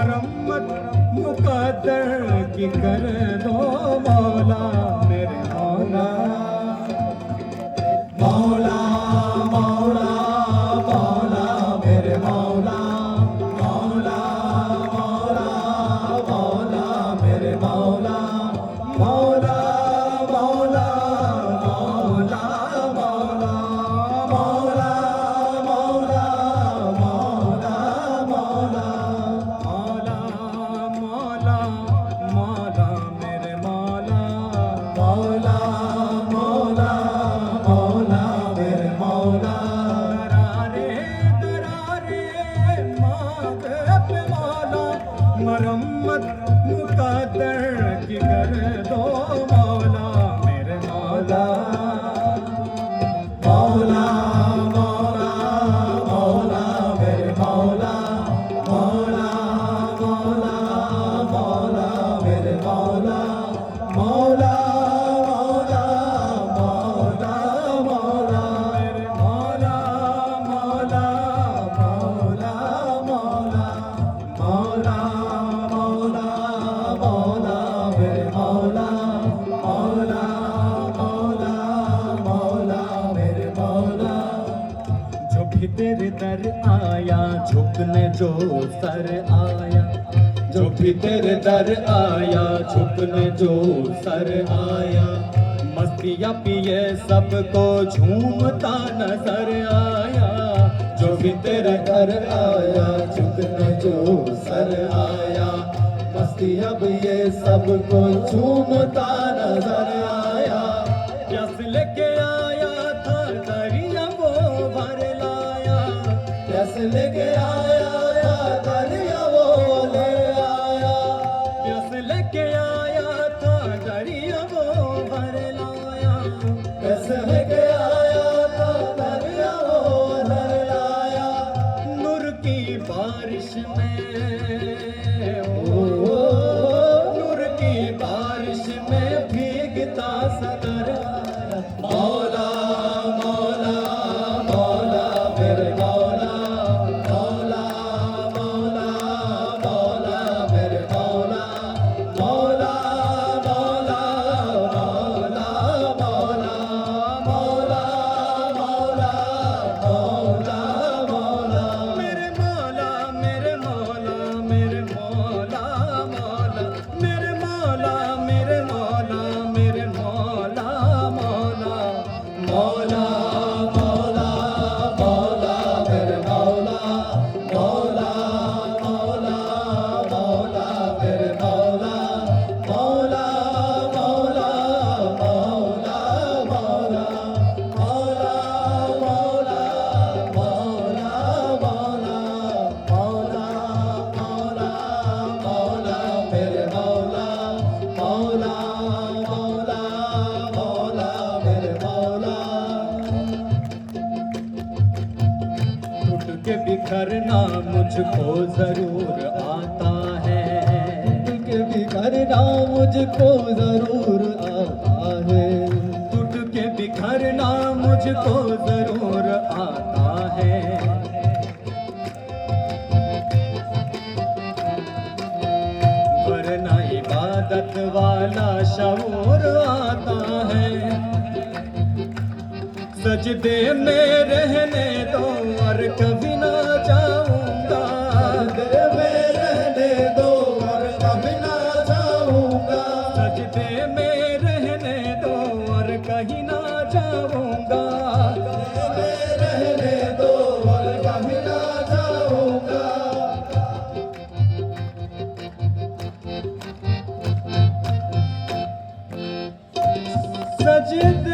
मरम्मत मुकदर की कर दो मौला Oh. झुकने जो सर आया। जो भी तेरे दर आया, झुकने जो सर आया। मस्तियाँ पिए सबको, झूमता नज़र आया। जो भी तेरे घर आया, झुकने जो सर आया। मस्तियाँ पिए सबको, झूमता नज़र आया। के बिखरना मुझको ज़रूर आता है। दिल के बिखरना मुझको ज़रूर आता है। टूट के बिखरना मुझको ज़रूर आता है। वरना इबादत वाला शऊर सजदे में रहने दो और कभी ना जाऊँगा। सजदे में रहने दो और कभी ना जाऊँगा। सजदे में रहने दो और कहीं ना जाऊँगा। रहने दो और कभी ना जाऊँगा। सजदे